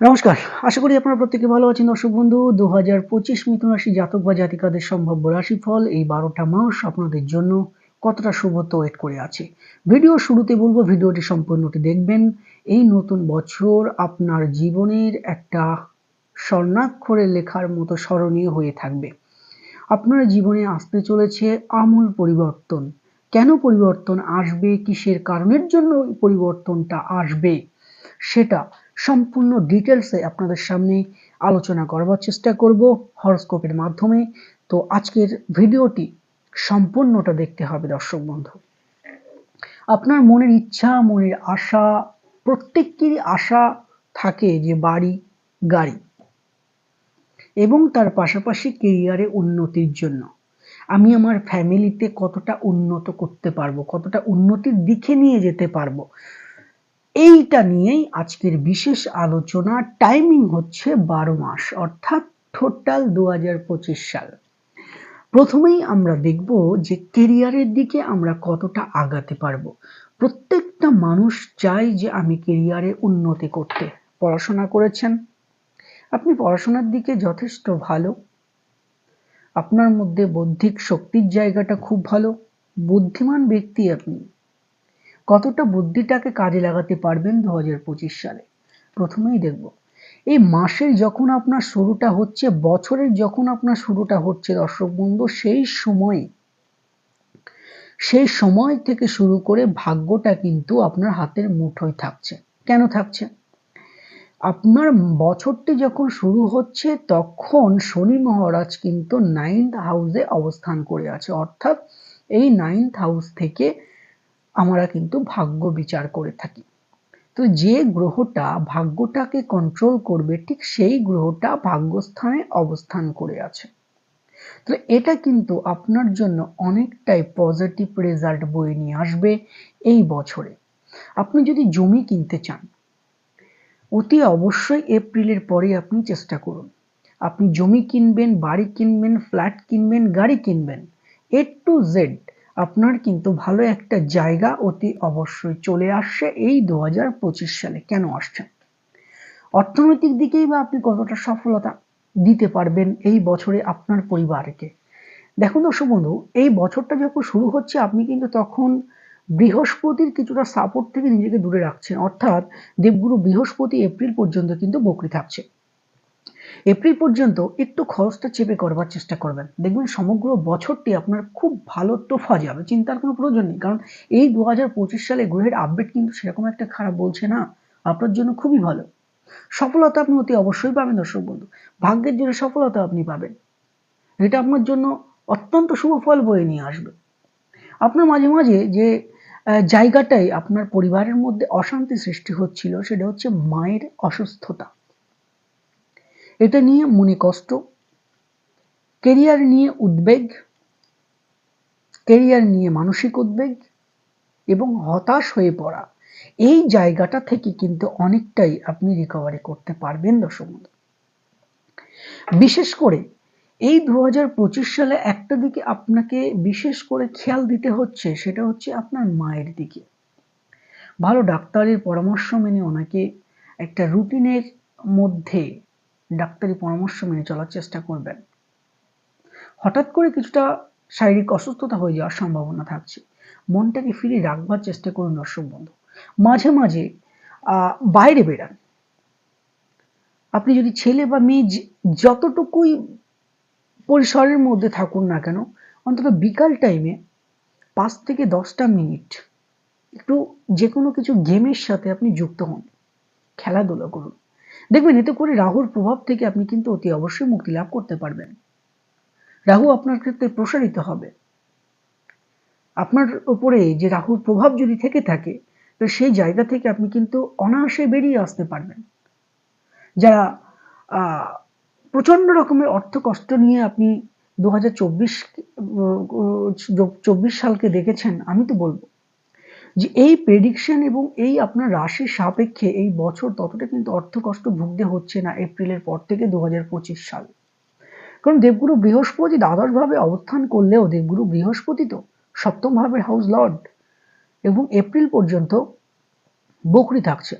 নমস্কার। আশা করি আপনারা প্রত্যেকে ভালো আছেন। দর্শক বন্ধু দু হাজার পঁচিশ মিথুন রাশি জাতক বা জাতিকাদের সম্ভাব্য রাশিফল এই বারোটা মাস আপনাদের জন্য কতটা শুভ তো ওয়েট করে আছে। ভিডিও শুরুতে বলব, ভিডিওটি সম্পূর্ণটি দেখবেন। এই নতুন বছর আপনার জীবনের একটা স্বর্ণাক্ষরে লেখার মতো স্মরণীয় হয়ে থাকবে। আপনার জীবনে আসতে চলেছে আমূল পরিবর্তন। কেন পরিবর্তন আসবে? কিসের কারণের জন্য পরিবর্তনটা আসবে? সেটা সম্পূর্ণ ডিটেলসে আপনাদের সামনে আলোচনা করবার চেষ্টা করব হরস্কোপের মাধ্যমে। তো আজকের ভিডিওটি সম্পূর্ণটা দেখতে হবে দর্শক বন্ধু। আপনার মনের ইচ্ছা, মনের আশা, প্রত্যেকেরই আশা থাকে যে বাড়ি, গাড়ি এবং তার পাশাপাশি কেরিয়ারে উন্নতির জন্য। আমি আমার ফ্যামিলিতে কতটা উন্নত করতে পারব, কতটা উন্নতির দিকে নিয়ে যেতে পারব এইটা নিয়েই আজকের বিশেষ আলোচনা। টাইমিং হচ্ছে বারো মাস, অর্থাৎ টোটাল দু হাজার পঁচিশ সাল। প্রথমেই আমরা দেখব যে কেরিয়ারের দিকে আমরা কতটা আগাতে পারব। প্রত্যেকটা মানুষ চায় যে আমি কেরিয়ারে উন্নতি করতে। পড়াশোনা করেছেন। আপনি পড়াশোনার দিকে যথেষ্ট ভালো। আপনার মধ্যে বৌদ্ধিক শক্তির জায়গাটা খুব ভালো। বুদ্ধিমান ব্যক্তি আপনি। কতটা বুদ্ধিটাকে কাজে লাগাতে পারবেন দু হাজার পঁচিশ সালে? প্রথমেই দেখব। এই মাসের যখন আপনার শুরুটা হচ্ছে, বছরের যখন আপনার শুরুটা হচ্ছে দর্শক বন্ধু, সেই সময় সেই সময় থেকে শুরু করে ভাগ্যটা কিন্তু আপনার হাতের মুঠোয় থাকছে। কেন থাকছে? আপনার বছরটি যখন শুরু হচ্ছে, তখন শনি মহারাজ কিন্তু নাইন্থ হাউসে অবস্থান করে আছে। অর্থাৎ এই নাইন্থ হাউস থেকে আমরা কিন্তু ভাগ্য বিচার করে থাকি। তো যে গ্রহটা ভাগ্যটাকে কন্ট্রোল করবে, ঠিক সেই গ্রহটা ভাগ্যস্থানে অবস্থান করে আছে। তো এটা কিন্তু আপনার জন্য অনেকটাই পজিটিভ রেজাল্ট বয়ে নিয়ে আসবে এই বছরে। আপনি যদি জমি কিনতে চান, অতি অবশ্যই এপ্রিলের পরে আপনি চেষ্টা করুন। আপনি জমি কিনবেন, বাড়ি কিনবেন ফ্ল্যাট কিনবেন, গাড়ি কিনবেন এ টু জেড আপনার কিন্তু ভালো একটা জায়গা অতি অবশ্যই চলে আসছে এই দু হাজার পঁচিশ সালে। কেন আসছে? অর্থনৈতিক দিকেই বা আপনি কতটা সফলতা দিতে পারবেন এই বছরে আপনার পরিবারকে? দেখুন দর্শক বন্ধু, এই বছরটা যখন শুরু হচ্ছে, আপনি কিন্তু তখন বৃহস্পতির কিছুটা সাপোর্ট থেকে নিজেকে দূরে রাখছেন। অর্থাৎ দেবগুরু বৃহস্পতি এপ্রিল পর্যন্ত কিন্তু বকরি থাকছে। এপ্রিল পর্যন্ত একটু খরচটা চেপে করবার চেষ্টা করবেন। দেখবেন সমগ্র বছরটি আপনার খুব ভালো তোফা যাবে, চিন্তার কোনো প্রয়োজন নেই। কারণ এই দু হাজার পঁচিশ সালে গ্রহের আপডেট কিন্তু সেরকম একটা খারাপ বলছে না। আপনার জন্য খুবই ভালো। সফলতা আপনি অতি অবশ্যই পাবেন, দর্শক বন্ধু। ভাগ্যের জন্য সফলতা আপনি পাবেন। এটা আপনার জন্য অত্যন্ত শুভ ফল বয়ে নিয়ে আসবে। আপনার মাঝে মাঝে যে জায়গাটাই আপনার পরিবারের মধ্যে অশান্তি সৃষ্টি হচ্ছিল, সেটা হচ্ছে মায়ের অসুস্থতা। এটা নিয়ে মনে কষ্ট কেরিয়ার নিয়ে উদ্বেগ কেরিয়ার নিয়ে মানসিক উদ্বেগ এবং হতাশ হয়ে পড়া, এই জায়গাটা থেকে কিন্তু অনেকটাই আপনি রিকভারি করতে পারবেন দর্শক বিশেষ করে এই দু হাজার পঁচিশ সালে একটা দিকে আপনাকে বিশেষ করে খেয়াল দিতে হচ্ছে, সেটা হচ্ছে আপনার মায়ের দিকে। ভালো ডাক্তারের পরামর্শ মেনে ওনাকে একটা রুটিনের মধ্যে ডাক্তারি পরামর্শ মেনে চলার চেষ্টা করবেন। হঠাৎ করে কিছুটা শারীরিক অসুস্থতা হয়ে যাওয়ার সম্ভাবনা থাকছে। মনটাকে ফিরে রাখবার চেষ্টা করুন দর্শক বন্ধু। মাঝে মাঝে বাইরে বেরান। আপনি যদি ছেলে বা মেয়ে যতটুকুই পরিসরের মধ্যে থাকুন না কেন, অন্তত বিকাল টাইমে পাঁচ থেকে দশটা মিনিট একটু যে কোনো কিছু গেমের সাথে আপনি যুক্ত হন। খেলাধুলা করুন। দেখবেন এতে করে রাহুর প্রভাব থেকে আপনি কিন্তু অতি অবশ্যই মুক্তি লাভ করতে পারবেন। রাহু আপনার ক্ষেত্রে প্রসারিত হবে। আপনার উপরে যে রাহুর প্রভাব যদি থেকে থাকে, তো সেই জায়গা থেকে আপনি কিন্তু অনায়াসে বেরিয়ে আসতে পারবেন। যারা প্রচণ্ড রকমের অর্থ কষ্ট নিয়ে আপনি দু হাজার চব্বিশ সালকে দেখেছেন, আমি তো বলব যে এই প্রেডিকশন এবং এই আপনার রাশির সাপেক্ষে এই বছর ততটা কিন্তু অর্থ কষ্ট ভুগতে হচ্ছে না এপ্রিলের পর থেকে দু হাজার পঁচিশ সাল। কারণ দেবগুরু বৃহস্পতি দ্বাদশভাবে অবস্থান করলেও দেবগুরু বৃহস্পতি তো সপ্তম ভাবের হাউস লর্ড এবং এপ্রিল পর্যন্ত বকরি থাকছে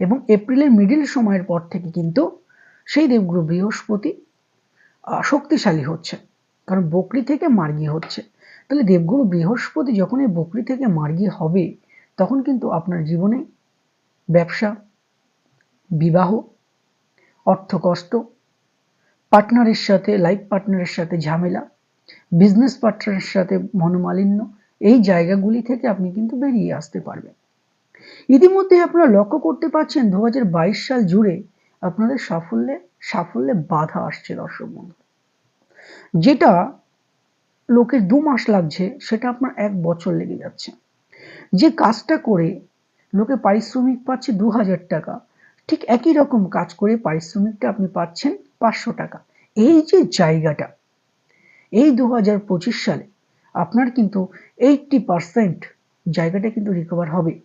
এবং এপ্রিলের মিডিল সময়ের পর থেকে কিন্তু সেই দেবগুরু বৃহস্পতি শক্তিশালী হচ্ছে। কারণ বকরি থেকে মার্গী হচ্ছে। তাহলে দেবগুরু বৃহস্পতি যখন এই বকরি থেকে মার্গী হবে, তখন কিন্তু আপনার জীবনে ব্যবসা, বিবাহ অর্থ কষ্ট পার্টনারের সাথে লাইফ পার্টনারের সাথে ঝামেলা বিজনেস পার্টনারের সাথে মনোমালিন্য, এই জায়গাগুলি থেকে আপনি কিন্তু বেরিয়ে আসতে পারবেন। ইতিমধ্যে আপনারা লক্ষ্য করতে পারছেন দু হাজার বাইশ সাল জুড়ে আপনাদের সাফল্যে সাফল্যে বাধা আসছে দর্শক বন্ধু যেটা লোকের দু মাস লাগছে, সেটা আপনার এক বছর লেগে যাচ্ছে। যে কাজটা করে লোকে পারিশ্রমিক পাচ্ছে দু হাজার টাকা, ঠিক একই রকম কাজ করে পারিশ্রমিকটা আপনি পাচ্ছেন পাঁচশো টাকা। এই যে জায়গাটা, এই দু হাজার পঁচিশ সালে আপনার কিন্তু এইটটি পারসেন্ট জায়গাটা কিন্তু রিকভার হবে।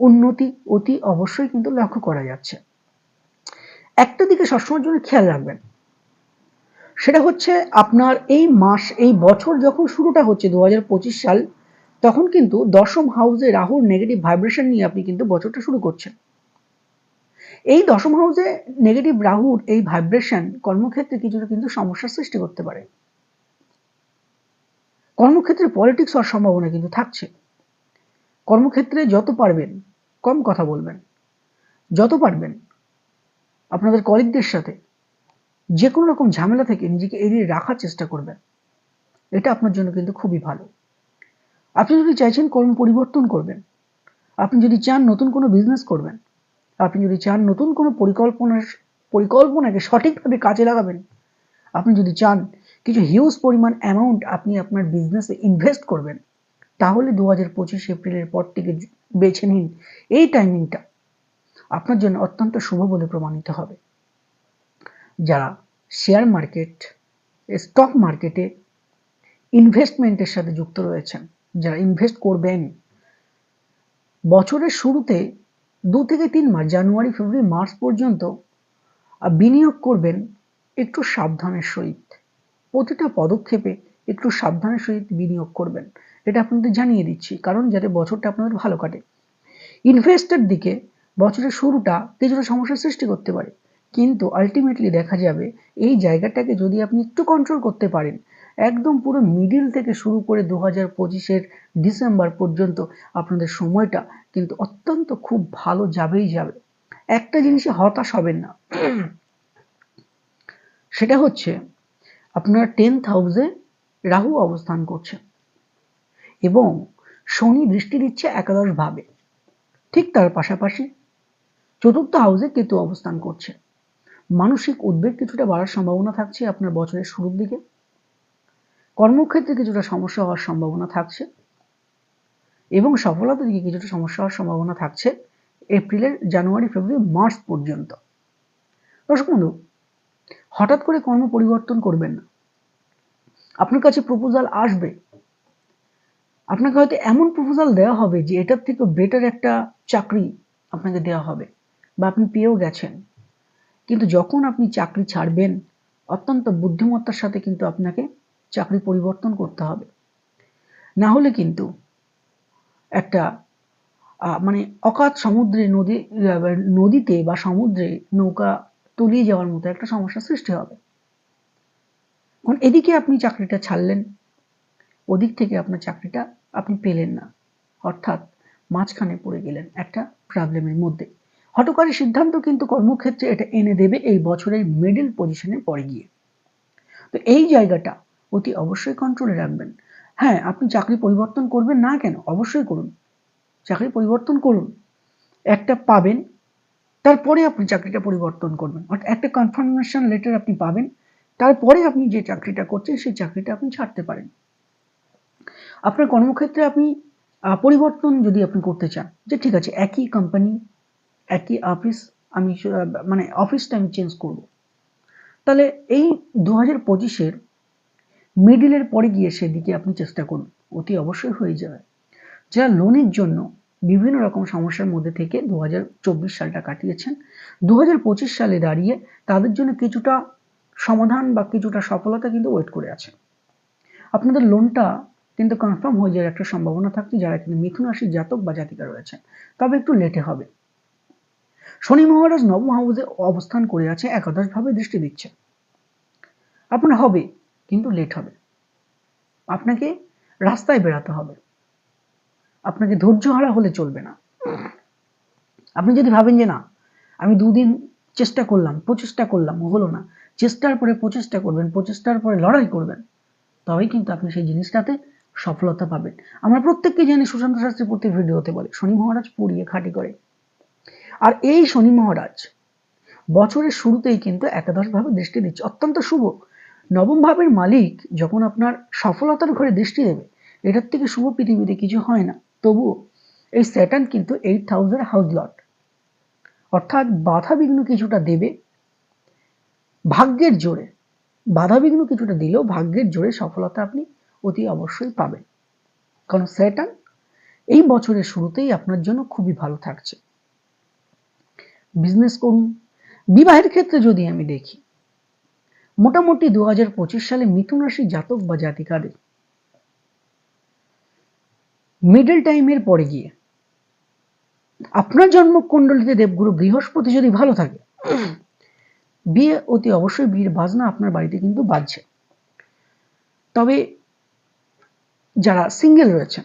উন্নতি, অতি অবশ্যই কিন্তু লক্ষ্য করা যাচ্ছে। একটা দিকে সবসময়ের জন্য খেয়াল রাখবেন সেটা হচ্ছে আপনার এই মাস, এই বছর যখন শুরুটা হচ্ছে দু হাজার পঁচিশ সাল, তখন কিন্তু দশম হাউসে রাহুর নেগেটিভ ভাইব্রেশন নিয়ে আপনি কিন্তু বছরটা শুরু করছেন। এই দশম হাউসে নেগেটিভ রাহুর এই ভাইব্রেশন কর্মক্ষেত্রে কিছুটা কিন্তু সমস্যার সৃষ্টি করতে পারে। কর্মক্ষেত্রে পলিটিক্স হওয়ার সম্ভাবনা কিন্তু থাকছে। কর্মক্ষেত্রে যত পারবেন, কম কথা বলবেন। যত পারবেন, আপনাদের কলিগদের সাথে যে কোনো রকম ঝামেলা থেকে নিজেকে এড়িয়ে রাখার চেষ্টা করবেন। এটা আপনার জন্য কিন্তু খুবই ভালো। আপনি যদি চাইছেন কর্ম পরিবর্তন করবেন, আপনি যদি চান নতুন কোনো বিজনেস করবেন, আপনি যদি চান নতুন কোনো পরিকল্পনার পরিকল্পনাকে সঠিকভাবে কাজে লাগাবেন, আপনি যদি চান কিছু হিউজ পরিমাণ অ্যামাউন্ট আপনি আপনার বিজনেসে ইনভেস্ট করবেন, তাহলে দু হাজার পঁচিশ এপ্রিলের পর থেকে বেছে নিন। এই টাইমিংটা আপনার জন্য অত্যন্ত শুভ বলে প্রমাণিত হবে। যারা শেয়ার মার্কেট স্টক মার্কেটে ইনভেস্টমেন্টের সাথে যুক্ত রয়েছেন, যারা ইনভেস্ট করবেন। বছরের শুরুতে দু থেকে তিন মাস, জানুয়ারি, ফেব্রুয়ারি, মার্চ পর্যন্ত বিনিয়োগ করবেন একটু সাবধানের সহিত। প্রতিটা পদক্ষেপে একটু সাবধানের সহিত বিনিয়োগ করবেন। এটা আপনাদের জানিয়ে দিচ্ছি, কারণ যাতে বছরটা আপনাদের ভালো কাটে। ইনভেস্টের দিকে বছরের শুরুটা কিছুটা সমস্যার সৃষ্টি করতে পারে। কিন্তু আলটিমেটলি দেখা যাবে এই জায়গাটাকে যদি আপনি একটু কন্ট্রোল করতে পারেন, একদম পুরো মিডিল থেকে শুরু করে দু হাজার পঁচিশের ডিসেম্বর পর্যন্ত আপনাদের সময়টা কিন্তু অত্যন্ত খুব ভালো যাবেই যাবে। একটা জিনিসে হতাশ হবেন না। সেটা হচ্ছে আপনার টেন্থ হাউসে রাহু অবস্থান করছে এবং শনি দৃষ্টি দিচ্ছে একাদশ ভাবে। ঠিক তার পাশাপাশি চতুর্থ হাউসে কেতু অবস্থান করছে। মানসিক উদ্বেগ কিছুটা বাড়ার সম্ভাবনা থাকছে আপনার বছরের শুরুর দিকে। কর্মক্ষেত্রে কিছুটা সমস্যা হওয়ার সম্ভাবনা থাকছে এবং সফলতার দিকে কিছুটা সমস্যা হওয়ার সম্ভাবনা থাকছে এপ্রিলের জানুয়ারি, ফেব্রুয়ারি, মার্চ পর্যন্ত। দর্শক বন্ধু, হঠাৎ করে কর্ম পরিবর্তন করবেন না। আপনার কাছে প্রপোজাল আসবে। আপনাকে হয়তো এমন প্রপোজাল দেওয়া হবে যে এটার থেকে বেটার একটা চাকরি আপনাকে দেওয়া হবে বা আপনি পেয়েও গেছেন। কিন্তু যখন আপনি চাকরি ছাড়বেন, অত্যন্ত বুদ্ধিমত্তার সাথে কিন্তু আপনাকে চাকরি পরিবর্তন করতে হবে। না হলে কিন্তু একটা মানে অকাত সমুদ্রে নদী নদীতে বা সমুদ্রে নৌকা তলিয়ে যাওয়ার মতো একটা সমস্যার সৃষ্টি হবে। এখন এদিকে আপনি চাকরিটা ছাড়লেন, ওদিক থেকে আপনার চাকরিটা আপনি পেলেন না। অর্থাৎ মাঝখানে পড়ে গেলেন একটা প্রবলেমের মধ্যে। হটকারী সিদ্ধান্ত কিন্তু কর্মক্ষেত্রে এটা এনে দেবে এই বছরের মিডল পজিশনে পড়ে গিয়ে। তো এই জায়গাটা অতি অবশ্যই কন্ট্রোলে রাখবেন। হ্যাঁ আপনি চাকরি পরিবর্তন করবেন না কেন? অবশ্যই করুন। চাকরি পরিবর্তন করুন। একটা পাবেন, তারপরে আপনি চাকরিটা পরিবর্তন করবেন। অর্থাৎ একটা কনফার্মেশন লেটার আপনি পাবেন, তারপরে আপনি যে চাকরিটা করছেন, সেই চাকরিটা আপনি ছাড়তে পারেন। আপনার কর্মক্ষেত্রে আপনি পরিবর্তন যদি আপনি করতে চান, যে ঠিক আছে, একই কোম্পানি একই অফিস আমি মানে অফিসটা আমি চেঞ্জ করব। তাহলে এই দু হাজার পঁচিশের মিডিলের পরে গিয়ে সেদিকে আপনি চেষ্টা করুন, অতি অবশ্যই হয়ে যাবে। যারা লোনের জন্য বিভিন্ন রকম সমস্যার মধ্যে থেকে দু চব্বিশ সালটা কাটিয়েছেন দু পঁচিশ সালে দাঁড়িয়ে তাদের জন্য কিছুটা সমাধান বা কিছুটা সফলতা কিন্তু ওয়েট করে আছে। আপনাদের লোনটা কিন্তু কনফার্ম হয়ে যাওয়ার একটা সম্ভাবনা থাকছে, যারা কিন্তু মিথুন রাশির জাতক বা জাতিকা রয়েছেন, তবে একটু লেটে হবে। শনি মহারাজ নবম হাউসে অবস্থান করে আছে একাদশভাবে দৃষ্টি দিচ্ছে। আপনার হবে, কিন্তু লেট হবে। আপনাকে রাস্তায় বেরাতে হবে। আপনাকে ধৈর্য হারা হলে চলবে না। আপনি যদি ভাবেন যে না, আমি দুদিন চেষ্টা করলাম, প্রচেষ্টা করলাম হলো না। চেষ্টার পরে প্রচেষ্টা করবেন, প্রচেষ্টার পরে লড়াই করবেন, তবেই কিন্তু আপনি সেই জিনিসটাতে সফলতা পাবেন। আমরা প্রত্যেককে জানি সুশান্ত শাস্ত্রী প্রতি ভিডিওতে বলে, শনি মহারাজ পুড়িয়ে খাটি করে। আর এই শনি মহারাজ বছরের শুরুতেই কিন্তু একাদশ ভাবে দৃষ্টি দিচ্ছে। অত্যন্ত শুভ। নবম ভাবের মালিক যখন আপনার সফলতার ঘরে দৃষ্টি দেবে, এটার থেকে শুভ পৃথিবীতে কিছু হয় না। তবুও এই স্যাটার্ন কিন্তু এইট থাউজেন্ড হাউস লট অর্থাৎ বাধা বিঘ্ন কিছুটা দেবে, ভাগ্যের জোরে। বাধা বিঘ্ন কিছুটা দিলেও ভাগ্যের জোরে সফলতা আপনি অতি অবশ্যই পাবেন। কারণ স্যাটার্ন এই বছরের শুরুতেই আপনার জন্য খুবই ভালো থাকছে। বিজনেস করুন। বিবাহের ক্ষেত্রে যদি আমি দেখি, মোটামুটি দু হাজার পঁচিশ সালে মিথুন রাশি জাতক বা জাতিকাদের। মিডল টাইমের পরে গিয়ে, আপনার জন্মকুণ্ডলিতে দেবগুরু বৃহস্পতি যদি ভালো থাকে, বিয়ে অতি অবশ্যই বিয়ের বাজনা আপনার বাড়িতে কিন্তু বাজছে। তবে যারা সিঙ্গেল রয়েছেন,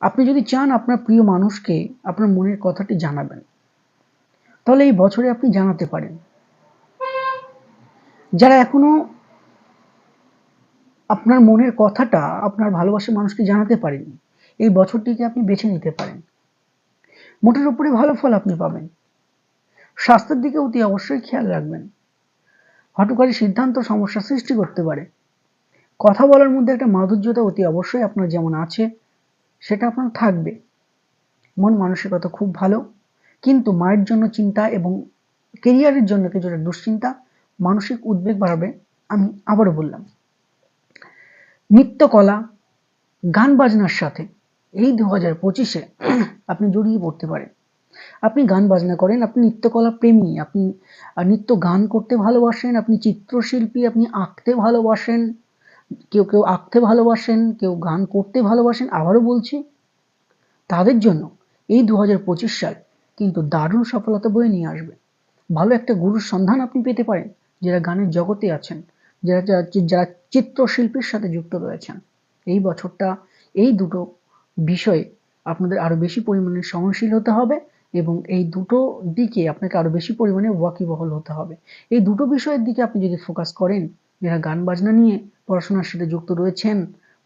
আপনি যদি চান আপনার প্রিয় মানুষকে আপনার মনের কথাটি জানাবেন তাহলে এই বছরে আপনি জানাতে পারেন। যারা এখনও আপনার মনের কথাটা, আপনার ভালোবাসার মানুষকে জানাতে পারেননি, এই বছরটিকে আপনি বেছে নিতে পারেন। মোটের উপরে ভালো ফল আপনি পাবেন। স্বাস্থ্যের দিকে অতি অবশ্যই খেয়াল রাখবেন। হটকারী সিদ্ধান্ত সমস্যা সৃষ্টি করতে পারে। কথা বলার মধ্যে একটা মাধুর্যতা অতি অবশ্যই আপনার যেমন আছে, সেটা আপনার থাকবে। মন মানসিকতা খুব ভালো। কিন্তু মায়ের জন্য চিন্তা এবং কেরিয়ারের জন্য কিছুটা দুশ্চিন্তা মানসিক উদ্বেগ বাড়াবে, আমি আবারও বললাম। নৃত্যকলা, গান বাজনার সাথে এই দু হাজার পঁচিশে আপনি জড়িয়ে পড়তে পারেন। আপনি গান বাজনা করেন, আপনি নৃত্যকলা প্রেমী, আপনি নৃত্য গান করতে ভালোবাসেন, আপনি চিত্রশিল্পী, আপনি আঁকতে ভালোবাসেন, কেউ কেউ আঁকতে ভালোবাসেন, কেউ গান করতে ভালোবাসেন, আবারও বলছি, তাদের জন্য এই দু হাজার পঁচিশ সাল কিন্তু দারুণ সফলতা বয়ে নিয়ে আসবে। ভালো একটা গুরুর সন্ধান আপনি পেতে পারেন, যারা গানের জগতে আছেন, যারা যারা চিত্রশিল্পীর সাথে যুক্ত রয়েছেন। এই বছরটা, এই দুটো বিষয়ে আপনাদের আরও বেশি পরিমাণে সহনশীল হতে হবে এবং এই দুটো দিকে আপনাকে আরও বেশি পরিমাণে ওয়াকিবহল হতে হবে। এই দুটো বিষয়ের দিকে আপনি যদি ফোকাস করেন, যারা গান বাজনা নিয়ে পড়াশোনার সাথে যুক্ত রয়েছেন,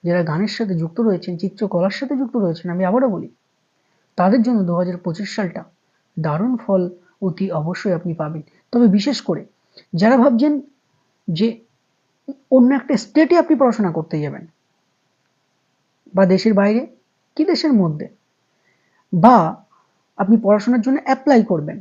যারা গানের সাথে যুক্ত রয়েছেন, চিত্রকলার সাথে যুক্ত রয়েছেন, আমি আবারও বলি, তাদের জন্য দু হাজার পঁচিশ সালটা দারুণ ফল অতি অবশ্যই আপনি পাবেন। তবে বিশেষ করে যারা ভাবছেন যে অন্য একটা স্টেটে আপনি পড়াশোনা করতে যাবেন বা দেশের বাইরে, কি দেশের মধ্যে? বা আপনি পড়াশোনার জন্য অ্যাপ্লাই করবেন,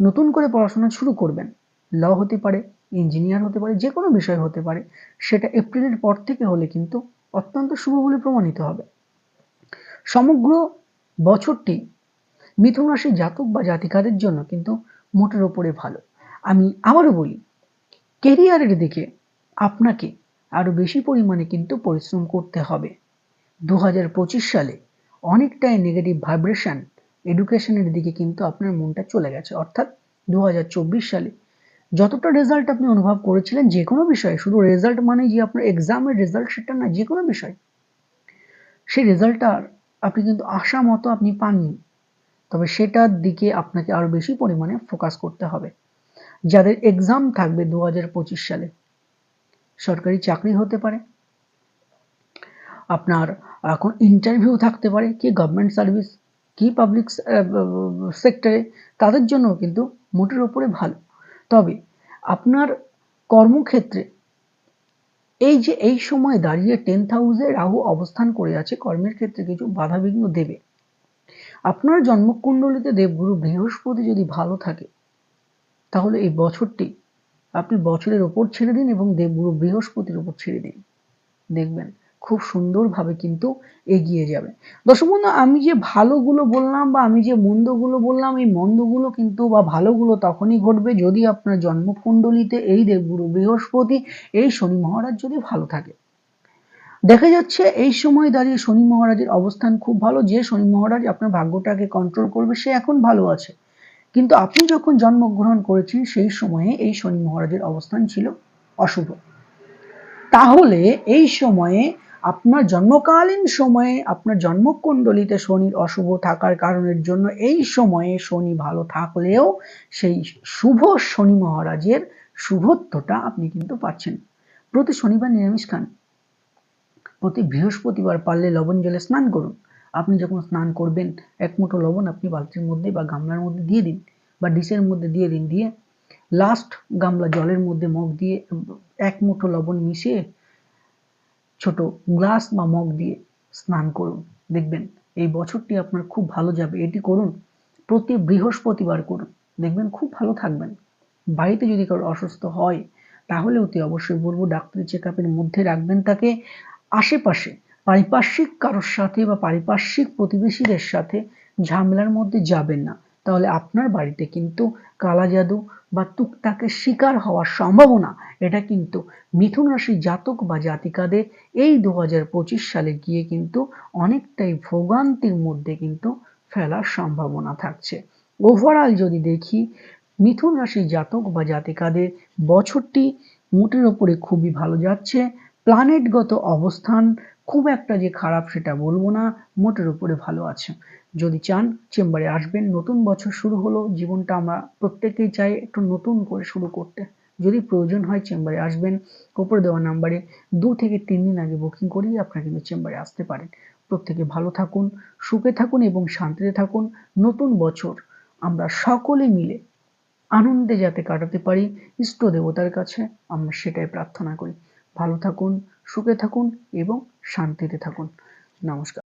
নতুন করে পড়াশোনা শুরু করবেন ল হতে পারে ইঞ্জিনিয়ার হতে পারে যে কোনো বিষয় হতে পারে, সেটা এপ্রিলের পর থেকে হলে কিন্তু অত্যন্ত শুভ বলে প্রমাণিত হবে। সমগ্র বছরটি মিথুন রাশির জাতক বা জাতিকাদের জন্য কিন্তু মোটের ওপরে ভালো। আমি আবারও বলি কেরিয়ারের দিকে আপনাকে আরও বেশি পরিমাণে কিন্তু পরিশ্রম করতে হবে। দু হাজার পঁচিশ সালে অনেকটাই নেগেটিভ ভাইব্রেশন এডুকেশনের দিকে কিন্তু আপনার মনটা চলে গেছে। অর্থাৎ দু হাজার চব্বিশ সালে যতটা রেজাল্ট আপনি অনুভব করেছিলেন যে কোনো বিষয়ে, শুধু রেজাল্ট মানে যে আপনার এক্সামের রেজাল্ট সেটা না, যে কোনো বিষয়, সেই রেজাল্টটা আপনি কিন্তু আশা মতো আপনি পাননি। তবে সেটার দিকে আপনাকে আরও বেশি পরিমাণে ফোকাস করতে হবে। যাদের এক্সাম থাকবে দু হাজার পঁচিশ সালে, সরকারি চাকরি হতে পারে, আপনার এখন ইন্টারভিউ থাকতে পারে, কি গভর্নমেন্ট সার্ভিস কি পাবলিক সেক্টরে তাদের জন্য কিন্তু মোটের ওপরে ভালো। তবে আপনার কর্মক্ষেত্রে এই যে এই সময় দাঁড়িয়ে টেন্থ হাউসে রাহু অবস্থান করে আছে, কর্মের ক্ষেত্রে কিছু বাধাবিঘ্ন দেবে। আপনার জন্মকুণ্ডলিতে দেবগুরু বৃহস্পতি যদি ভালো থাকে, তাহলে এই বছরটি আপনি বছরের ওপর ছেড়ে দিন এবং দেবগুরু বৃহস্পতির উপর ছেড়ে দিন। দেখবেন, খুব সুন্দরভাবে কিন্তু এগিয়ে যাবে। দর্শক বন্ধু আমি যে ভালোগুলো বললাম বা আমি যে মন্দগুলো বললাম, এই মন্দগুলো কিন্তু বা ভালোগুলো তখনই ঘটবে যদি আপনার জন্মকুণ্ডলিতে এই দেবগুরু বৃহস্পতি, এই শনি মহারাজ যদি ভালো থাকে। দেখা যাচ্ছে এই সময় দাঁড়িয়ে শনি মহারাজের অবস্থান খুব ভালো। যে শনি মহারাজ আপনার ভাগ্যটাকে কন্ট্রোল করবে, সে এখন ভালো আছে। কিন্তু আপনি যখন জন্মগ্রহণ করেছেন, সেই সময়ে এই শনি মহারাজের অবস্থান ছিল অশুভ। তাহলে এই সময়ে আপনার জন্মকালীন সময়ে আপনার জন্মকুণ্ডলিতে শনির অশুভ থাকার কারণের জন্য এই সময়ে শনি ভালো থাকলেও সেই শুভ শনি মহারাজের শুভত্বটা আপনি কিন্তু পাচ্ছেন। প্রতি শনিবার নিরামিষ খান। প্রতি বৃহস্পতিবার পারলে লবণ জলে স্নান করুন। আপনি যখন স্নান করবেন, এক মুঠো লবণ আপনি বালতির মধ্যে বা গামলার মধ্যে দিয়ে দিন বা ডিশের মধ্যে দিয়ে দিন। দিয়ে লাস্ট গামলা জলের মধ্যে মগ দিয়ে এক মুঠো লবণ মিশিয়ে ছোট গ্লাস বা মগ দিয়ে স্নান করুন। দেখবেন এই বছরটি আপনার খুব ভালো যাবে। এটি করুন, প্রতি বৃহস্পতিবার করুন। দেখবেন খুব ভালো থাকবেন। বাড়িতে যদি কারও অসুস্থ হয়, তাহলে অতি অবশ্যই বলব, ডাক্তারি চেক আপের মধ্যে রাখবেন তাকে। আশেপাশে পারিপার্শ্বিক কারোর সাথে বা পারিপার্শ্বিক প্রতিবেশীদের সাথে ঝামেলার মধ্যে যাবেন না। তাহলে আপনার বাড়িতে কিন্তু কালা জাদু বা তুকতাকের শিকার হওয়ার সম্ভাবনা, এটা কিন্তু মিথুন রাশি জাতক বা জাতিকাদের এই দুহাজার পঁচিশ সালে গিয়ে কিন্তু অনেকটাই ভোগান্তির মধ্যে কিন্তু ফেলার সম্ভাবনা থাকছে। ওভারঅল যদি দেখি, মিথুন রাশি জাতক বা জাতিকাদের বছরটি মোটের ওপরে খুবই ভালো যাচ্ছে। প্ল্যানেটগত অবস্থান খুব একটা যে খারাপ সেটা বলব না, মোটের উপরে ভালো আছে। যদি চান, চেম্বারে আসবেন, নতুন বছর শুরু হলো, জীবনটা আমরা প্রত্যেকেই চাই একটু নতুন করে শুরু করতে। যদি প্রয়োজন হয়, চেম্বারে আসবেন ওপরে দেওয়া নাম্বারে দু থেকে তিন দিন আগে বুকিং করেই আপনারা কিন্তু চেম্বারে আসতে পারেন। প্রত্যেকে ভালো থাকুন, সুখে থাকুন এবং শান্তিতে থাকুন। নতুন বছর আমরা সকলে মিলে আনন্দে যাতে কাটাতে পারি, ইষ্ট দেবতার কাছে আমরা সেটাই প্রার্থনা করি। ভালো থাকুন সুখে থাকুন এবং শান্তিতে থাকুন। নমস্কার।